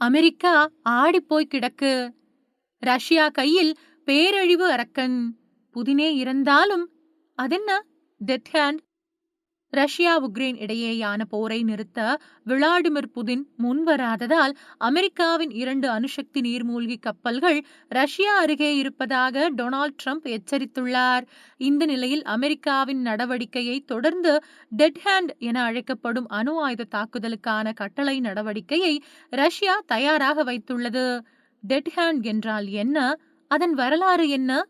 America ஆடிப்போய் கிடக்கு. Russia கையில் பேரழிவு அரக்கன். புதினே இறந்தாலும் அதென்ன? டெத் ஹேண்ட் ரஷ்யா உக்ரைன் இடையேயான போரை நிறுத்த விளாடிமிர் புதின் முன்வராததால் அமெரிக்காவின் இரண்டு அணுசக்தி நீர்மூழ்கி கப்பல்கள் ரஷ்யா அருகே இருப்பதாக டொனால்ட் ட்ரம்ப் எச்சரித்துள்ளார். இந்த நிலையில் அமெரிக்காவின் நடவடிக்கையை தொடர்ந்து டெட் ஹேண்ட் என அழைக்கப்படும் அணு ஆயுத தாக்குதலுக்கான கட்டளை நடவடிக்கையை ரஷ்யா தயாராக வைத்துள்ளது. டெட் ஹேண்ட் என்றால் என்ன? அதன் வரலாறு என்ன?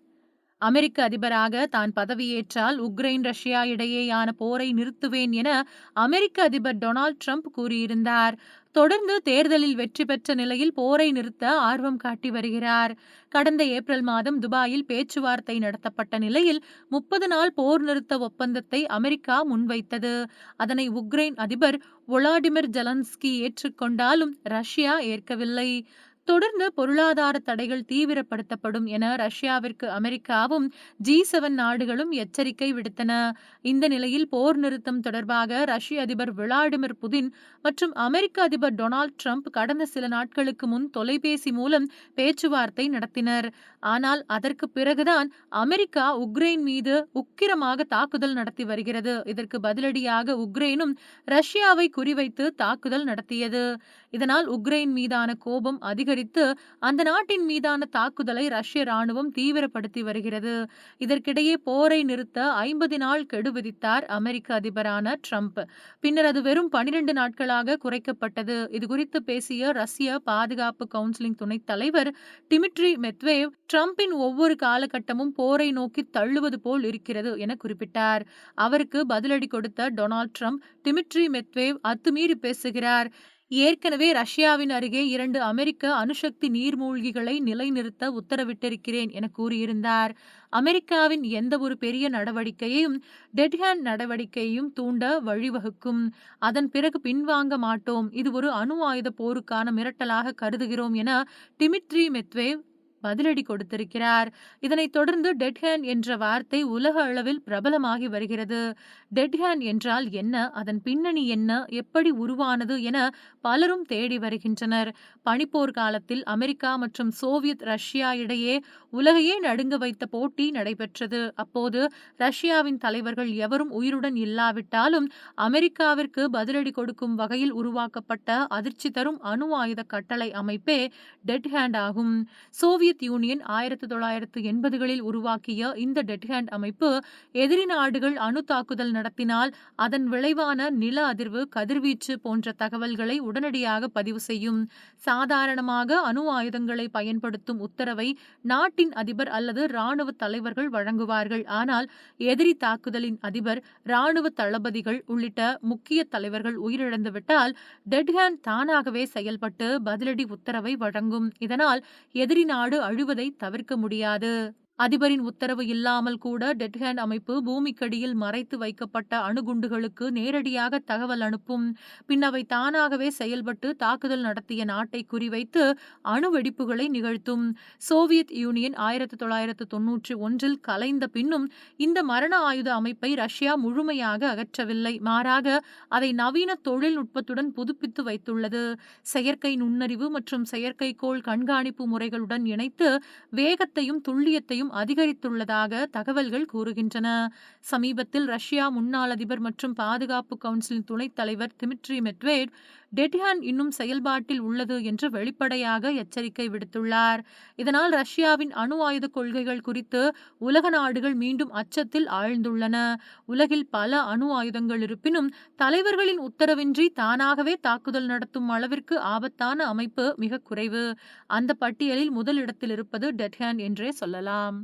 அமெரிக்க அதிபராக தான் பதவியேற்றால் உக்ரைன் ரஷ்யா இடையேயான போரை நிறுத்துவேன் என அமெரிக்க அதிபர் டொனால்ட் ட்ரம்ப் கூறியிருந்தார். தொடர்ந்து தேர்தலில் வெற்றி பெற்ற நிலையில் போரை நிறுத்த ஆர்வம் காட்டி வருகிறார். கடந்த ஏப்ரல் மாதம் துபாயில் பேச்சுவார்த்தை நடத்தப்பட்ட நிலையில் முப்பது நாள் போர் நிறுத்த ஒப்பந்தத்தை அமெரிக்கா முன்வைத்தது. அதனை உக்ரைன் அதிபர் ஒலாடிமிர் ஜலன்ஸ்கி ஏற்றுக்கொண்டாலும் ரஷ்யா ஏற்கவில்லை. தொடர்ந்து பொருளாதார தடைகள் தீவிரப்படுத்தப்படும் என ரஷ்யாவிற்கு அமெரிக்காவும் ஜி செவன் நாடுகளும் எச்சரிக்கை விடுத்தன. இந்த நிலையில் போர் நிறுத்தம் தொடர்பாக ரஷ்ய அதிபர் விளாடிமிர் புதின் மற்றும் அமெரிக்க அதிபர் டொனால்ட் ட்ரம்ப் கடந்த சில நாட்களுக்கு முன் தொலைபேசி மூலம் பேச்சுவார்த்தை நடத்தினர். ஆனால் அதற்கு பிறகுதான் அமெரிக்கா உக்ரைன் மீது உக்கிரமாக தாக்குதல் நடத்தி வருகிறது. இதற்கு பதிலடியாக உக்ரைனும் ரஷ்யாவை குறிவைத்து தாக்குதல் நடத்தியது. இதனால் உக்ரைன் மீதான கோபம் அதிகரித்து அந்த நாட்டின் மீதான தாக்குதலை ரஷ்ய ராணுவம் தீவிரப்படுத்தி வருகிறது. இதற்கிடையே போரை நிறுத்த ஐம்பது நாள் கெடு விதித்தார் அமெரிக்க அதிபரான ட்ரம்ப். பின்னர் அது வெறும் பனிரெண்டு நாட்களாக குறைக்கப்பட்டது. இது குறித்து பேசிய ரஷ்ய பாதுகாப்பு கவுன்சிலிங் துணைத் தலைவர் டிமிட்ரி மெத்வேவ் ட்ரம்பின் ஒவ்வொரு காலகட்டமும் போரை நோக்கி தள்ளுவது போல் இருக்கிறது என குறிப்பிட்டார். அவருக்கு பதிலடி கொடுத்த டொனால்ட் ட்ரம்ப் டிமிட்ரி மெத்வேவ் அத்துமீறி பேசுகிறார். ஏற்கனவே ரஷ்யாவின் அருகே இரண்டு அமெரிக்க அணுசக்தி நீர்மூழ்கிகளை நிலைநிறுத்த உத்தரவிட்டிருக்கிறேன் என கூறியிருந்தார். அமெரிக்காவின் எந்த ஒரு பெரிய நடவடிக்கையையும் டெட்ஹேண்ட் நடவடிக்கையையும் தூண்ட வழிவகுக்கும். அதன் பிறகு பின்வாங்க மாட்டோம். இது ஒரு அணு ஆயுத போருக்கான மிரட்டலாக கருதுகிறோம் என டிமிட்ரி மெத்வேவ் பதிலடி கொடுத்திருக்கிறார். இதனைத் தொடர்ந்து டெட்ஹேண்ட் என்ற வார்த்தை உலக அளவில் பிரபலமாகி வருகிறது. டெட்ஹேண்ட் என்றால் என்ன? அதன் பின்னணி என்ன? எப்படி உருவானது என பலரும் தேடி வருகின்றனர். பனிப்போர் காலத்தில் அமெரிக்கா மற்றும் சோவியத் ரஷ்யா இடையே உலகையே நடுங்க வைத்த போட்டி நடைபெற்றது. அப்போது ரஷ்யாவின் தலைவர்கள் எவரும் உயிருடன் இல்லாவிட்டாலும் அமெரிக்காவிற்கு பதிலடி கொடுக்கும் வகையில் உருவாக்கப்பட்ட அதிர்ச்சி தரும் அணு ஆயுத கட்டளை அமைப்பே டெட் ஹேண்ட் ஆகும் சோவியத் சோவியத் யூனியன் ஆயிரத்தி தொள்ளாயிரத்து எண்பதுகளில் உருவாக்கிய இந்த டெட்ஹேண்ட் அமைப்பு எதிரி நாடுகள் அணு தாக்குதல் நடத்தினால் அதன் விளைவான நில அதிர்வு கதிர்வீச்சு போன்ற தகவல்களை உடனடியாக பதிவு செய்யும். சாதாரணமாக அணு ஆயுதங்களை பயன்படுத்தும் உத்தரவை நாட்டின் அதிபர் அல்லது ராணுவ தலைவர்கள் வழங்குவார்கள். ஆனால் எதிரி தாக்குதலின் அதிபர் ராணுவ தளபதிகள் உள்ளிட்ட முக்கிய தலைவர்கள் உயிரிழந்துவிட்டால் டெட்ஹேண்ட் தானாகவே செயல்பட்டு பதிலடி உத்தரவை வழங்கும். இதனால் எதிரி நாடு அழுவதை தவிர்க்க முடியாது. அதிபரின் உத்தரவு இல்லாமல் கூட டெட்ஹேண்ட் அமைப்பு பூமிக்கடியில் மறைத்து வைக்கப்பட்ட அணுகுண்டுகளுக்கு நேரடியாக தகவல் அனுப்பும். பின் அவை தானாகவே செயல்பட்டு தாக்குதல் நடத்திய நாட்டை குறிவைத்து அணு வெடிப்புகளை நிகழ்த்தும். சோவியத் யூனியன் ஆயிரத்தி தொள்ளாயிரத்து தொன்னூற்றி ஒன்றில் கலைந்த பின்னும் இந்த மரண ஆயுத அமைப்பை ரஷ்யா முழுமையாக அகற்றவில்லை. மாறாக அதை நவீன தொழில்நுட்பத்துடன் புதுப்பித்து வைத்துள்ளது. செயற்கை நுண்ணறிவு மற்றும் செயற்கைக்கோள் கண்காணிப்பு முறைகளுடன் இணைத்து வேகத்தையும் துல்லியத்தையும் அதிகரித்துள்ளதாக தகவல்கள் கூறுகின்றன. சமீபத்தில் ரஷ்யா முன்னாள் அதிபர் மற்றும் பாதுகாப்பு கவுன்சிலின் துணைத் தலைவர் திமிட்ரி மெட்வேட் டெட்டியான் இன்னும் செயல்பாட்டில் உள்ளது என்று வெளிப்படையாக எச்சரிக்கை விடுத்துள்ளார். இதனால் ரஷ்யாவின் அணு ஆயுத கொள்கைகள் குறித்து உலக நாடுகள் மீண்டும் அச்சத்தில் ஆழ்ந்துள்ளன. உலகில் பல அணு ஆயுதங்கள் இருப்பினும் தலைவர்களின் உத்தரவின்றி தானாகவே தாக்குதல் நடத்தும் அளவிற்கு ஆபத்தான அமைப்பு மிக குறைவு. அந்த பட்டியலில் முதலிடத்தில் இருப்பது டெட்ஹேன் என்றே சொல்லலாம்.